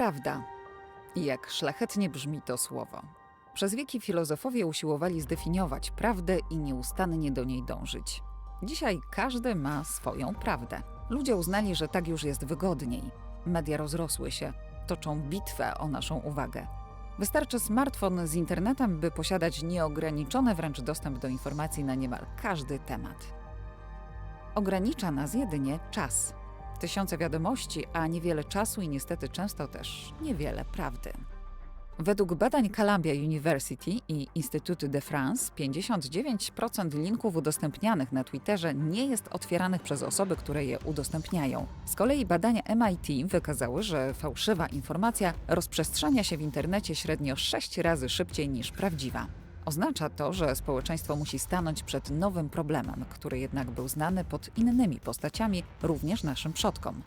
Prawda. Jak szlachetnie brzmi to słowo. Przez wieki filozofowie usiłowali zdefiniować prawdę i nieustannie do niej dążyć. Dzisiaj każdy ma swoją prawdę. Ludzie uznali, że tak już jest wygodniej. Media rozrosły się, toczą bitwę o naszą uwagę. Wystarczy smartfon z internetem, by posiadać nieograniczony wręcz dostęp do informacji na niemal każdy temat. Ogranicza nas jedynie czas. Tysiące wiadomości, a niewiele czasu i niestety często też niewiele prawdy. Według badań Columbia University i Instytutu de France 59% linków udostępnianych na Twitterze nie jest otwieranych przez osoby, które je udostępniają. Z kolei badania MIT wykazały, że fałszywa informacja rozprzestrzenia się w internecie średnio 6 razy szybciej niż prawdziwa. Oznacza to, że społeczeństwo musi stanąć przed nowym problemem, który jednak był znany pod innymi postaciami, również naszym przodkom.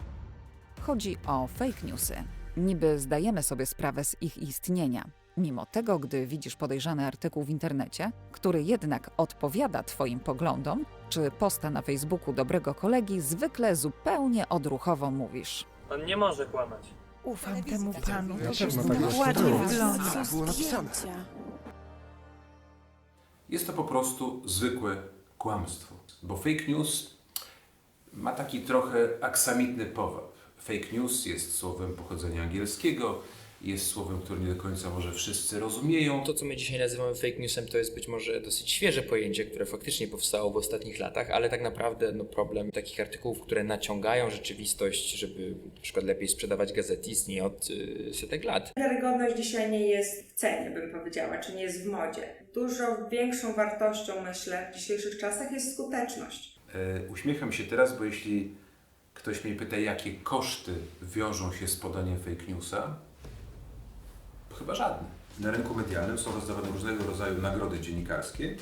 Chodzi o fake newsy. Niby zdajemy sobie sprawę z ich istnienia. Mimo tego, gdy widzisz podejrzany artykuł w internecie, który jednak odpowiada Twoim poglądom, czy posta na Facebooku dobrego kolegi, zwykle zupełnie odruchowo mówisz. On nie może kłamać. Ufam temu panu. Ja To też mam tak takie ładnie wygląda. Było napisane. Jest to po prostu zwykłe kłamstwo, bo fake news ma taki trochę aksamitny powab. Fake news jest słowem pochodzenia angielskiego, jest słowem, które nie do końca może wszyscy rozumieją. To, co my dzisiaj nazywamy fake newsem, to jest być może dosyć świeże pojęcie, które faktycznie powstało w ostatnich latach, ale tak naprawdę no, problem takich artykułów, które naciągają rzeczywistość, żeby na przykład lepiej sprzedawać gazety, istnieje od y, setek lat. Wiarygodność dzisiaj nie jest w cenie, bym powiedziała, czy nie jest w modzie. Dużo większą wartością, myślę, w dzisiejszych czasach jest skuteczność. E, uśmiecham się teraz, bo jeśli ktoś mnie pyta, jakie koszty wiążą się z podaniem fake newsa, chyba żadne. Na rynku medialnym są rozdawane różnego rodzaju nagrody dziennikarskie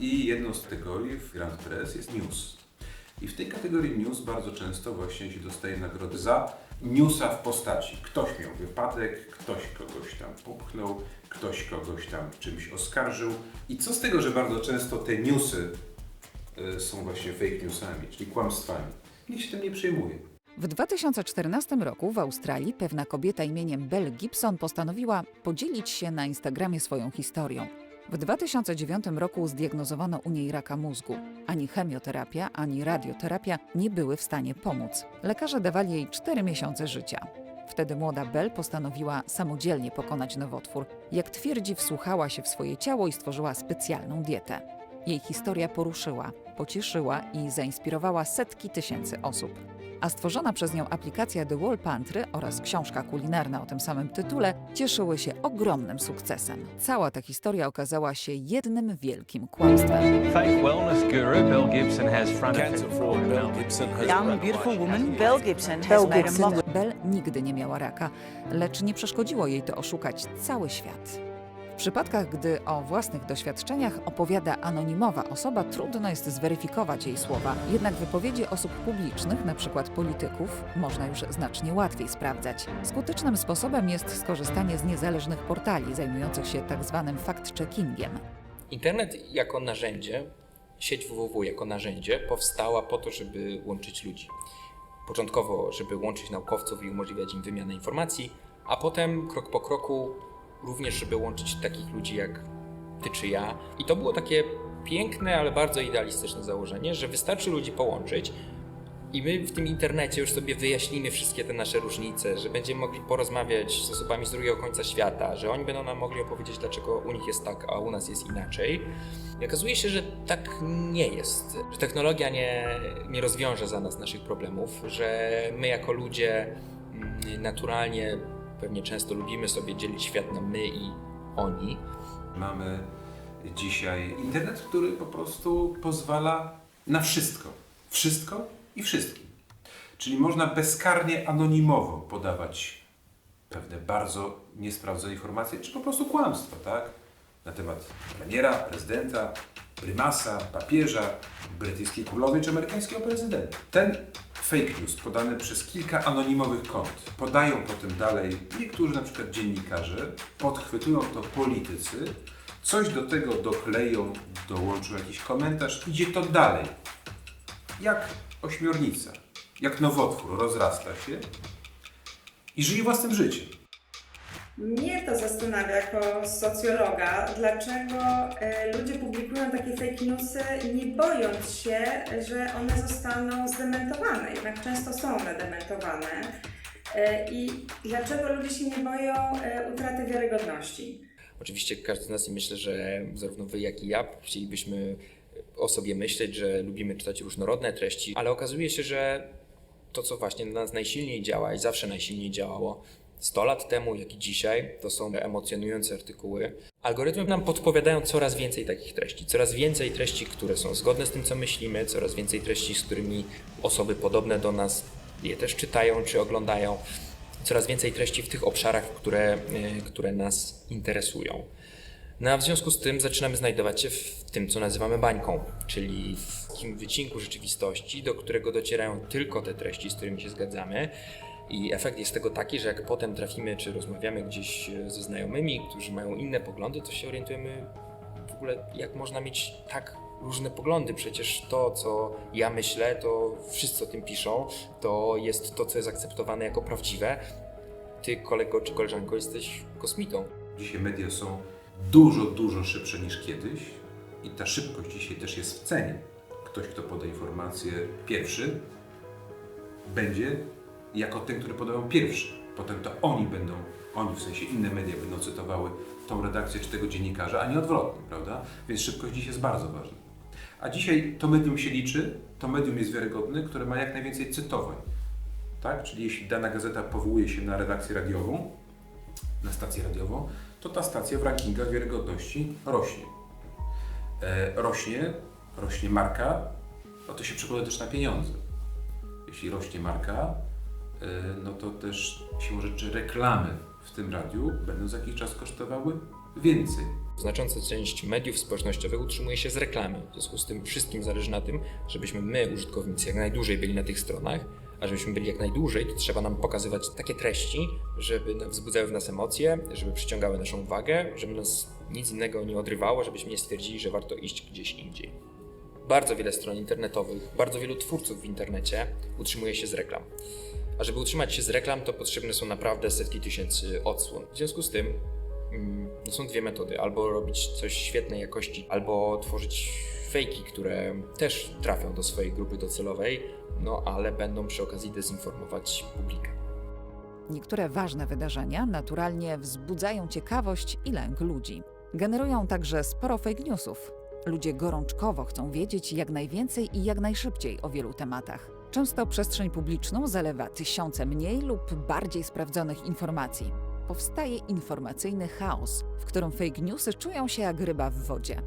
i jedną z kategorii w Grand Press jest news. I w tej kategorii news bardzo często właśnie się dostaje nagrody za newsa w postaci. Ktoś miał wypadek, ktoś kogoś tam popchnął, ktoś kogoś tam czymś oskarżył. I co z tego, że bardzo często te newsy y, są właśnie fake newsami, czyli kłamstwami. Nikt się tym nie przejmuje. W 2014 roku w Australii pewna kobieta imieniem Belle Gibson postanowiła podzielić się na Instagramie swoją historią. W 2009 roku zdiagnozowano u niej raka mózgu. Ani chemioterapia, ani radioterapia nie były w stanie pomóc. Lekarze dawali jej 4 miesiące życia. Wtedy młoda Belle postanowiła samodzielnie pokonać nowotwór. Jak twierdzi, wsłuchała się w swoje ciało i stworzyła specjalną dietę. Jej historia poruszyła, pocieszyła i zainspirowała setki tysięcy osób. A stworzona przez nią aplikacja The Wall Pantry oraz książka kulinarna o tym samym tytule cieszyły się ogromnym sukcesem. Cała ta historia okazała się jednym wielkim kłamstwem. Fake wellness guru Bill Gibson has fronted fraud Gibson has Young, beautiful woman, Belle Gibson has made a mock Belle nigdy nie miała raka, lecz nie przeszkodziło jej to oszukać cały świat. W przypadkach, gdy o własnych doświadczeniach opowiada anonimowa osoba, trudno jest zweryfikować jej słowa. Jednak wypowiedzi osób publicznych, np. polityków, można już znacznie łatwiej sprawdzać. Skutecznym sposobem jest skorzystanie z niezależnych portali zajmujących się tzw. fact-checkingiem. Internet jako narzędzie, sieć www jako narzędzie powstała po to, żeby łączyć ludzi. Początkowo, żeby łączyć naukowców i umożliwiać im wymianę informacji, a potem krok po kroku również, żeby łączyć takich ludzi jak ty czy ja. I to było takie piękne, ale bardzo idealistyczne założenie, że wystarczy ludzi połączyć i my w tym internecie już sobie wyjaśnimy wszystkie te nasze różnice, że będziemy mogli porozmawiać z osobami z drugiego końca świata, że oni będą nam mogli opowiedzieć, dlaczego u nich jest tak, a u nas jest inaczej. I okazuje się, że tak nie jest, że technologia nie, nie rozwiąże za nas naszych problemów, że my jako ludzie mm, naturalnie pewnie często lubimy sobie dzielić świat na my i oni. Mamy dzisiaj internet, który po prostu pozwala na wszystko. Wszystko i wszystkim. Czyli można bezkarnie, anonimowo podawać pewne bardzo niesprawdzone informacje, czy po prostu kłamstwo, tak? Na temat premiera, prezydenta, prymasa, papieża, brytyjskiej królowej czy amerykańskiego prezydenta. Ten fake news podany przez kilka anonimowych kont podają potem dalej niektórzy na przykład dziennikarze, podchwytują to politycy, coś do tego dokleją, dołączą jakiś komentarz, idzie to dalej. Jak ośmiornica, jak nowotwór rozrasta się i żyje własnym życiem. Mnie to zastanawia jako socjologa, dlaczego e, ludzie publikują takie fake newsy, nie bojąc się, że one zostaną zdementowane. Jednak często są one dementowane. E, I dlaczego ludzie się nie boją e, utraty wiarygodności? Oczywiście każdy z nas myślę, że zarówno wy, jak i ja chcielibyśmy o sobie myśleć, że lubimy czytać różnorodne treści, ale okazuje się, że to, co właśnie na nas najsilniej działa i zawsze najsilniej działało 100 lat temu, jak i dzisiaj, to są emocjonujące artykuły. Algorytmy nam podpowiadają coraz więcej takich treści, coraz więcej treści, które są zgodne z tym, co myślimy, coraz więcej treści, z którymi osoby podobne do nas je też czytają czy oglądają coraz więcej treści w tych obszarach, które, y, które nas interesują. No a w związku z tym zaczynamy znajdować się w tym, co nazywamy bańką, czyli w takim wycinku rzeczywistości, do którego docierają tylko te treści, z którymi się zgadzamy. I efekt jest tego taki, że jak potem trafimy czy rozmawiamy gdzieś e, ze znajomymi, którzy mają inne poglądy, to się orientujemy w ogóle, jak można mieć tak różne poglądy. Przecież to, co ja myślę, to wszyscy o tym piszą, to jest to, co jest akceptowane jako prawdziwe. Ty, kolego czy koleżanko, jesteś kosmitą. Dzisiaj media są dużo, dużo szybsze niż kiedyś i ta szybkość dzisiaj też jest w cenie. Ktoś, kto poda informację pierwszy, będzie jako ten, który podają pierwszy. Potem to oni będą, oni w sensie inne media będą cytowały tą redakcję czy tego dziennikarza, a nie odwrotnie, prawda? Więc szybkość dziś jest bardzo ważna. A dzisiaj to medium się liczy, to medium jest wiarygodne, które ma jak najwięcej cytowań. Tak? Czyli jeśli dana gazeta powołuje się na redakcję radiową, na stację radiową, to ta stacja w rankingach wiarygodności rośnie. E, rośnie, rośnie marka, no to się przekłada też na pieniądze. Jeśli rośnie marka, no to też siłą rzeczy reklamy w tym radiu będą za jakiś czas kosztowały więcej. Znacząca część mediów społecznościowych utrzymuje się z reklamy. W związku z tym wszystkim zależy na tym, żebyśmy my, użytkownicy, jak najdłużej byli na tych stronach, a żebyśmy byli jak najdłużej, to trzeba nam pokazywać takie treści, żeby wzbudzały w nas emocje, żeby przyciągały naszą uwagę, żeby nas nic innego nie odrywało, żebyśmy nie stwierdzili, że warto iść gdzieś indziej. Bardzo wiele stron internetowych, bardzo wielu twórców w internecie utrzymuje się z reklam. A żeby utrzymać się z reklam, to potrzebne są naprawdę setki tysięcy odsłon. W związku z tym mm, no są dwie metody: albo robić coś świetnej jakości, albo tworzyć fejki, które też trafią do swojej grupy docelowej, no ale będą przy okazji dezinformować publikę. Niektóre ważne wydarzenia naturalnie wzbudzają ciekawość i lęk ludzi. Generują także sporo fake newsów. Ludzie gorączkowo chcą wiedzieć jak najwięcej i jak najszybciej o wielu tematach. Często przestrzeń publiczną zalewa tysiące mniej lub bardziej sprawdzonych informacji. Powstaje informacyjny chaos, w którym fake newsy czują się jak ryba w wodzie.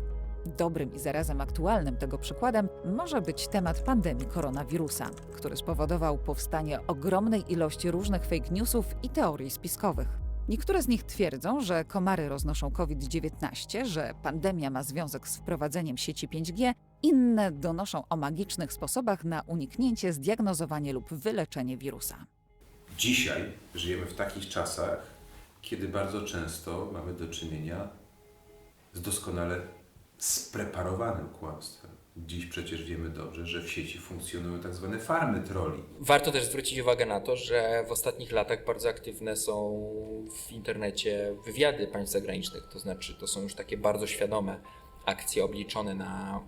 Dobrym i zarazem aktualnym tego przykładem może być temat pandemii koronawirusa, który spowodował powstanie ogromnej ilości różnych fake newsów i teorii spiskowych. Niektóre z nich twierdzą, że komary roznoszą COVID-19, że pandemia ma związek z wprowadzeniem sieci 5G, inne donoszą o magicznych sposobach na uniknięcie, zdiagnozowanie lub wyleczenie wirusa. Dzisiaj żyjemy w takich czasach, kiedy bardzo często mamy do czynienia z doskonale spreparowanym kłamstwem. Dziś przecież wiemy dobrze, że w sieci funkcjonują tak zwane farmy troli. Warto też zwrócić uwagę na to, że w ostatnich latach bardzo aktywne są w internecie wywiady państw zagranicznych, to znaczy to są już takie bardzo świadome akcje obliczone na,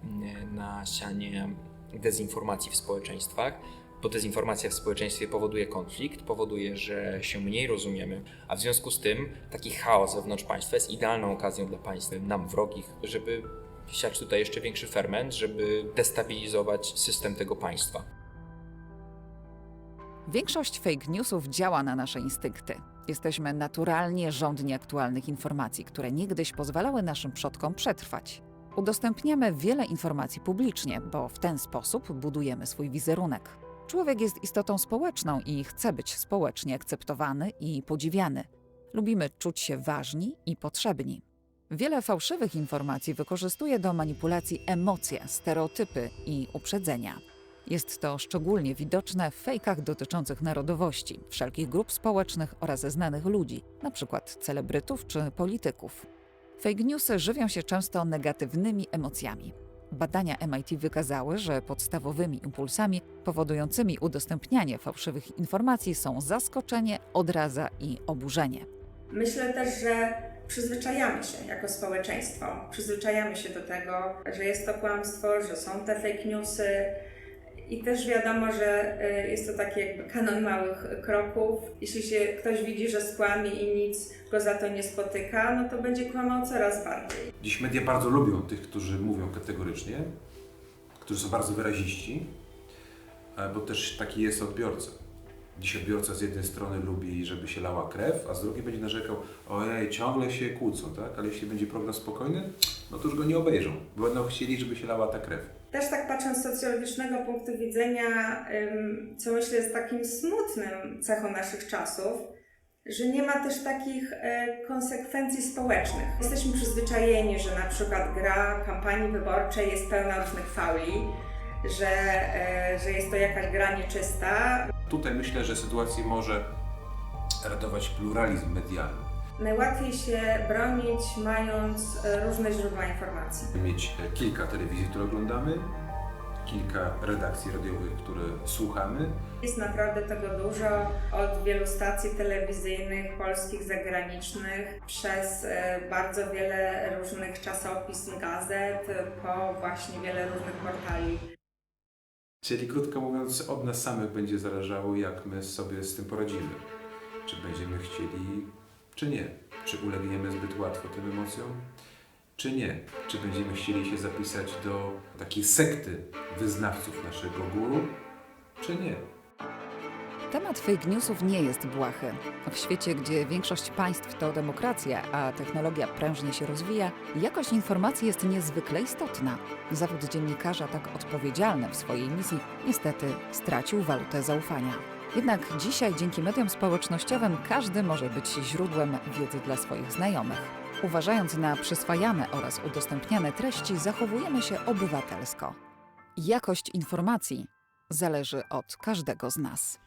na sianie dezinformacji w społeczeństwach, bo dezinformacja w społeczeństwie powoduje konflikt, powoduje, że się mniej rozumiemy, a w związku z tym taki chaos wewnątrz państwa jest idealną okazją dla państw nam wrogich, żeby siać tutaj jeszcze większy ferment, żeby destabilizować system tego państwa. Większość fake newsów działa na nasze instynkty. Jesteśmy naturalnie żądni aktualnych informacji, które niegdyś pozwalały naszym przodkom przetrwać. Udostępniamy wiele informacji publicznie, bo w ten sposób budujemy swój wizerunek. Człowiek jest istotą społeczną i chce być społecznie akceptowany i podziwiany. Lubimy czuć się ważni i potrzebni. Wiele fałszywych informacji wykorzystuje do manipulacji emocje, stereotypy i uprzedzenia. Jest to szczególnie widoczne w fejkach dotyczących narodowości, wszelkich grup społecznych oraz znanych ludzi, np. celebrytów czy polityków. Fake newsy żywią się często negatywnymi emocjami. Badania MIT wykazały, że podstawowymi impulsami powodującymi udostępnianie fałszywych informacji są zaskoczenie, odraza i oburzenie. Myślę też, że przyzwyczajamy się jako społeczeństwo. Przyzwyczajamy się do tego, że jest to kłamstwo, że są te fake newsy. I też wiadomo, że y, jest to taki jakby kanon małych kroków. Jeśli się ktoś widzi, że skłamie i nic go za to nie spotyka, no to będzie kłamał coraz bardziej. Dziś media bardzo lubią tych, którzy mówią kategorycznie, którzy są bardzo wyraziści, e, bo też taki jest odbiorca. Dziś odbiorca z jednej strony lubi, żeby się lała krew, a z drugiej będzie narzekał, ojej, ciągle się kłócą, tak? Ale jeśli będzie program spokojny, no to już go nie obejrzą, bo będą chcieli, żeby się lała ta krew. Też tak patrząc z socjologicznego punktu widzenia, co myślę jest takim smutnym cechą naszych czasów, że nie ma też takich e, konsekwencji społecznych. Jesteśmy przyzwyczajeni, że na przykład gra kampanii wyborczej jest pełna różnych fauli, że, e, że jest to jakaś gra nieczysta. Tutaj myślę, że sytuację może ratować pluralizm medialny. Najłatwiej się bronić, mając e, różne źródła informacji. Mieć e, kilka telewizji, które oglądamy, kilka redakcji radiowych, które słuchamy, Jest naprawdę tego dużo, od wielu stacji telewizyjnych, polskich, zagranicznych, przez e, bardzo wiele różnych czasopism, gazet, po właśnie wiele różnych portali. Czyli krótko mówiąc, od nas samych będzie zależało, jak my sobie z tym poradzimy. Czy będziemy chcieli, czy nie. Czy ulegniemy zbyt łatwo tym emocjom, czy nie. Czy będziemy chcieli się zapisać do takiej sekty wyznawców naszego guru, czy nie. Temat fake newsów nie jest błahy. W świecie, gdzie większość państw to demokracja, a technologia prężnie się rozwija, jakość informacji jest niezwykle istotna. Zawód dziennikarza, tak odpowiedzialny w swojej misji, niestety stracił walutę zaufania. Jednak dzisiaj dzięki mediom społecznościowym każdy może być źródłem wiedzy dla swoich znajomych. Uważając na przyswajane oraz udostępniane treści, zachowujemy się obywatelsko. Jakość informacji zależy od każdego z nas.